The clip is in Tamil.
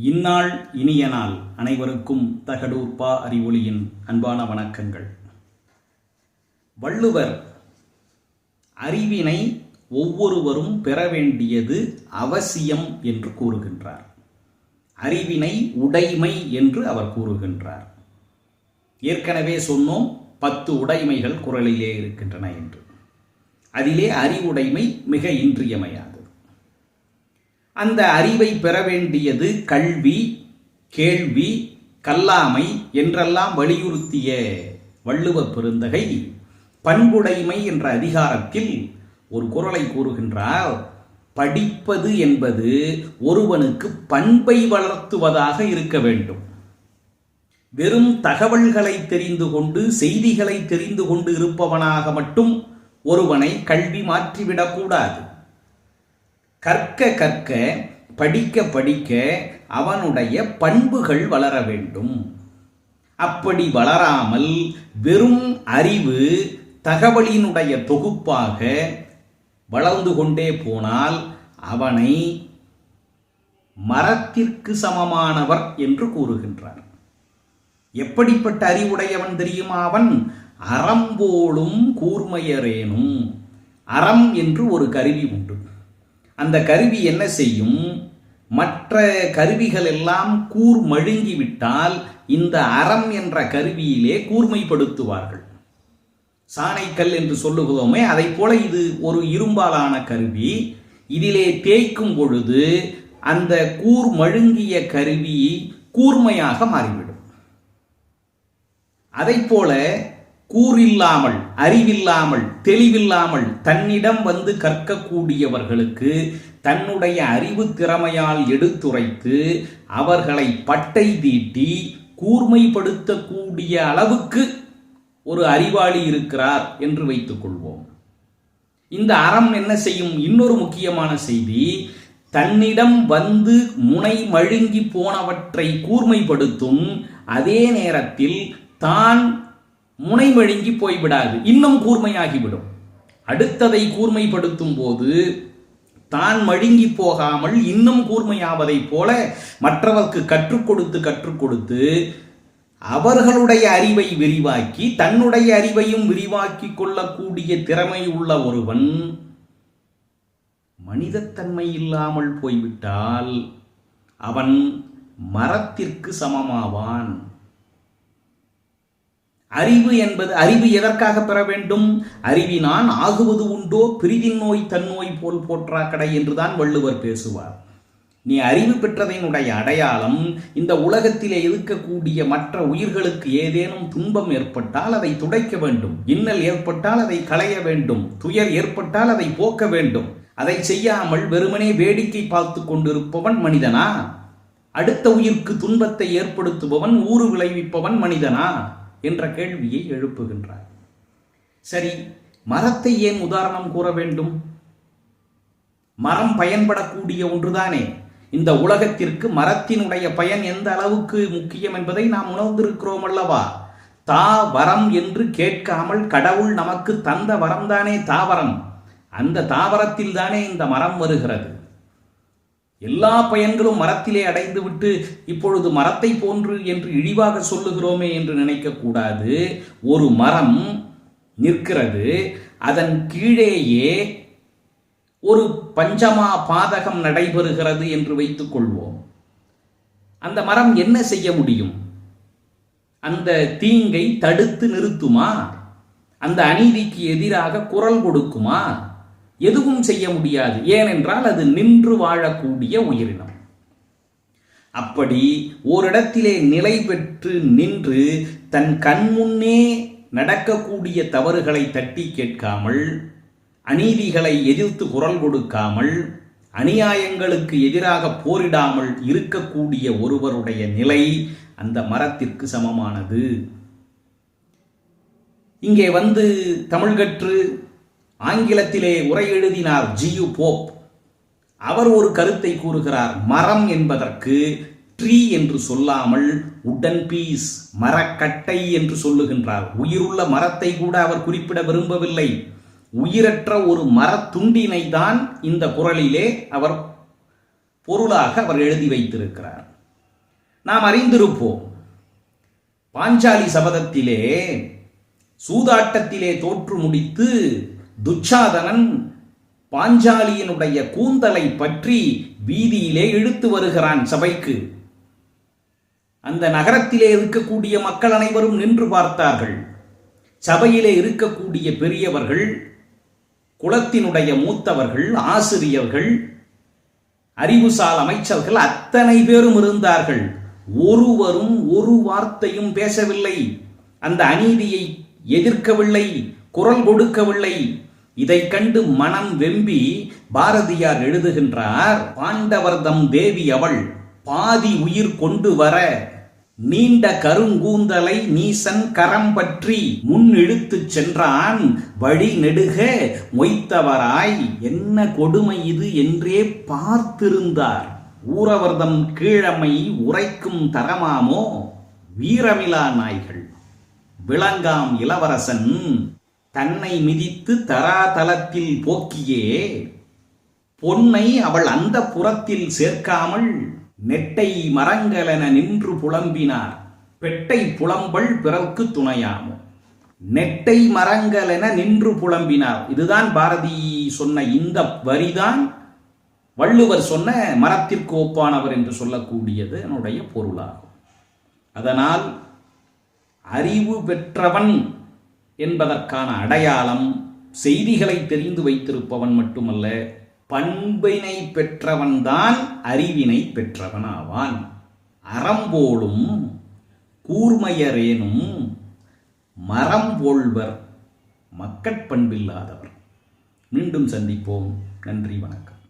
இந்நாள் இனிய நாள் அனைவருக்கும் தகடூர் பா அறிவொளியின் அன்பான வணக்கங்கள். வள்ளுவர் அறிவினை ஒவ்வொருவரும் பெற வேண்டியது அவசியம் என்று கூறுகின்றார். அறிவினை உடைமை என்று அவர் கூறுகின்றார். ஏற்கனவே சொன்னோம் பத்து உடைமைகள் குரலிலே இருக்கின்றன என்று. அதிலே அறிவுடைமை மிக இன்றியமையாது. அந்த அறிவை பெற வேண்டியது கல்வி கேள்வி கல்லாமை என்றெல்லாம் வலியுறுத்திய வள்ளுவ பெருந்தகை பண்புடைமை என்ற அதிகாரத்தில் ஒரு குரலை கூறுகின்றார் படிப்பது என்பது ஒருவனுக்கு பண்பை வளர்த்துவதாக இருக்க வேண்டும். வெறும் தகவல்களை தெரிந்து கொண்டு செய்திகளை தெரிந்து கொண்டு இருப்பவனாக மட்டும் ஒருவனை கல்வி மாற்றிவிடக்கூடாது. கற்க கற்க படிக்க படிக்க அவனுடைய பண்புகள் வளர வேண்டும். அப்படி வளராமல் வெறும் அறிவு தகவலினுடைய தொகுப்பாக வளர்ந்து கொண்டே போனால் அவனை மரத்திற்கு சமமானவர் என்று கூறுகின்றார் எப்படிப்பட்ட அறிவுடையவன் தெரியுமா அவன்? அறம்போலும் கூர்மையரேனும். அறம் என்று ஒரு கருவி உண்டு. அந்த கருவி என்ன செய்யும்? மற்ற கருவிகள் எல்லாம் கூர் மழுங்கிவிட்டால் இந்த அறம் என்ற கருவியிலே கூர்மைப்படுத்துவார்கள். சாணைக்கல் என்று சொல்லுகிறோமே அதை போல இது ஒரு இரும்பாலான கருவி. இதிலே தேய்க்கும் பொழுது அந்த கூர் மழுங்கிய கருவி கூர்மையாக மாறிவிடும். அதை போல கூறில்லாமல் அறிவில்லாமல் தெளிவில்லாமல் தன்னிடம் வந்து கற்கக்கூடியவர்களுக்கு தன்னுடைய அறிவு திறமையால் எடுத்துரைத்து அவர்களை பட்டை தீட்டி கூர்மைப்படுத்தக்கூடிய அளவுக்கு ஒரு அறிவாளி இருக்கிறார் என்று வைத்துக் கொள்வோம். இந்த அறம் என்ன செய்யும்? இன்னொரு முக்கியமான செய்தி தன்னிடம் வந்து முனை மழுங்கி போனவற்றை கூர்மைப்படுத்தும் அதே நேரத்தில் தான் முனைமழுங்கி போய்விடாது. இன்னும் கூர்மையாகிவிடும். அடுத்ததை கூர்மைப்படுத்தும் போது தான் மழுங்கி போகாமல் இன்னும் கூர்மையாவதைப் போல மற்றவர்க்கு கற்றுக் கொடுத்து கற்றுக் கொடுத்து அவர்களுடைய அறிவை விரிவாக்கி தன்னுடைய அறிவையும் விரிவாக்கி கொள்ளக்கூடிய திறமை உள்ள ஒருவன் மனிதத்தன்மை இல்லாமல் போய்விட்டால் அவன் மரத்திற்கு சமமாவான். அறிவு என்பது அறிவு எதற்காக பெற வேண்டும்? அறிவினான் ஆகுவது உண்டோ? பிரிவின் நோய் தன்னோய் போல் போற்றா கடை என்றுதான் வள்ளுவர் பேசுவார். நீ அறிவு பெற்றதனுடைய அடையாளம் இந்த உலகத்திலே இருக்கக்கூடிய மற்ற உயிர்களுக்கு ஏதேனும் துன்பம் ஏற்பட்டால் அதை துடைக்க வேண்டும். இன்னல் ஏற்பட்டால் அதை களைய வேண்டும். துயர் ஏற்பட்டால் அதை போக்க வேண்டும். அதை செய்யாமல் வெறுமனே வேடிக்கை பார்த்து கொண்டிருப்பவன் மனிதனா? அடுத்த உயிர்க்கு துன்பத்தை ஏற்படுத்துபவன் ஊறு விளைவிப்பவன் மனிதனா? என்ற கேள்வியை எழுப்புகின்றார். சரி மரத்தை ஏன் உதாரணம் கூற வேண்டும்? மரம் பயன்படக்கூடிய ஒன்றுதானே? இந்த உலகத்திற்கு மரத்தினுடைய பயன் எந்த அளவுக்கு முக்கியம் என்பதை நாம் உணர்ந்திருக்கிறோம் அல்லவா? தா வரம் என்று கேட்காமல் கடவுள் நமக்கு தந்த வரம்தானே தாவரம். அந்த தாவரத்தில் தானே இந்த மரம் வருகிறது. எல்லா பயன்களும் மரத்திலே அடைந்துவிட்டு இப்பொழுது மரத்தை போன்று என்று இழிவாக சொல்லுகிறோமே என்று நினைக்கக்கூடாது. ஒரு மரம் நிற்கிறது அதன் கீழேயே ஒரு பஞ்சமா பாதகம் நடைபெறுகிறது என்று வைத்துக் கொள்வோம். அந்த மரம் என்ன செய்ய முடியும்? அந்த தீங்கை தடுத்து நிறுத்துமா? அந்த அநீதிக்கு எதிராக குரல் கொடுக்குமா? எதுவும் செய்ய முடியாது. ஏனென்றால் அது நின்று வாழக்கூடிய உயிரினம். அப்படி ஓரிடத்திலே நிலை பெற்று நின்று தன் கண்முன்னே நடக்கக்கூடிய தவறுகளை தட்டி கேட்காமல் அநீதிகளை எதிர்த்து குரல் கொடுக்காமல் அநியாயங்களுக்கு எதிராக போரிடாமல் இருக்கக்கூடிய ஒருவருடைய நிலை அந்த மரத்திற்கு சமமானது. இங்கே வந்து தமிழ்கற்று ஆங்கிலத்திலே உரை எழுதினார் ஜியு போப். அவர் ஒரு கருத்தை கூறுகிறார் மரம் என்பதற்கு ட்ரீ என்று சொல்லாமல் உடன் பீஸ் மரக்கட்டை என்று சொல்லுகின்றார். உயிருள்ள மரத்தை கூட அவர் குறிப்பிட விரும்பவில்லை. உயிரற்ற ஒரு மரத்துண்டினை தான் இந்த குரலிலே அவர் பொருளாக அவர் எழுதி வைத்திருக்கிறார். நாம் அறிந்திருப்போம் பாஞ்சாலி சபதத்திலே சூதாட்டத்திலே தோற்று முடித்து துச்சாதனன் பாஞ்சாலியினுடைய கூந்தலை பற்றி வீதியிலே இழுத்து வருகிறான் சபைக்கு. அந்த நகரத்திலே இருக்கக்கூடிய மக்கள் அனைவரும் நின்று பார்த்தார்கள். சபையிலே இருக்கக்கூடிய பெரியவர்கள் குலத்தினுடைய மூத்தவர்கள் ஆசிரியர்கள் அறிவுசால் அமைச்சர்கள் அத்தனை பேரும் இருந்தார்கள். ஒருவரும் ஒரு வார்த்தையும் பேசவில்லை. அந்த அநீதியை எதிர்க்கவில்லை. குரல் கொடுக்கவில்லை. இதைக் கண்டு மனம் வெம்பி பாரதியார் எழுதுகின்றார் பாண்டவர்தம் தேவி அவள் பாதி உயிர் கொண்டு வர நீண்ட கருங்கூந்தலை நீசன் கரம் பற்றி முன் இழுத்துச் சென்றான் வழி நெடுக மொய்த்தவராய். என்ன கொடுமை இது என்றே பார்த்திருந்தார். ஊரவர்தம் கீழமை உரைக்கும் தரமாமோ? வீரமிலா நாய்கள் விளங்காம் இளவரசன் தன்னை மிதித்து தராதலத்தில் போக்கியே பொன்னை அவள் அந்த புறத்தில் சேர்க்காமல் நெட்டை மரங்களென நின்று புலம்பினார். பெட்டை புலம்பல் பிறர்க்கு துணையாமோ. நெட்டை மரங்களென நின்று புலம்பினார். இதுதான் பாரதி சொன்ன இந்த வரிதான். வள்ளுவர் சொன்ன மரத்திற்கு ஒப்பானவர் என்று சொல்லக்கூடியது என்னுடைய பொருளாகும். அதனால் அறிவு பெற்றவன் என்பதற்கான அடையாளம் செய்திகளை தெரிந்து வைத்திருப்பவன் மட்டுமல்ல பண்பினை பெற்றவன்தான் அறிவினை பெற்றவனாவான். அறம்போலும் கூர்மையரேனும் மரம் போல்வர் மக்கட்பண்பில்லாதவர். மீண்டும் சந்திப்போம். நன்றி வணக்கம்.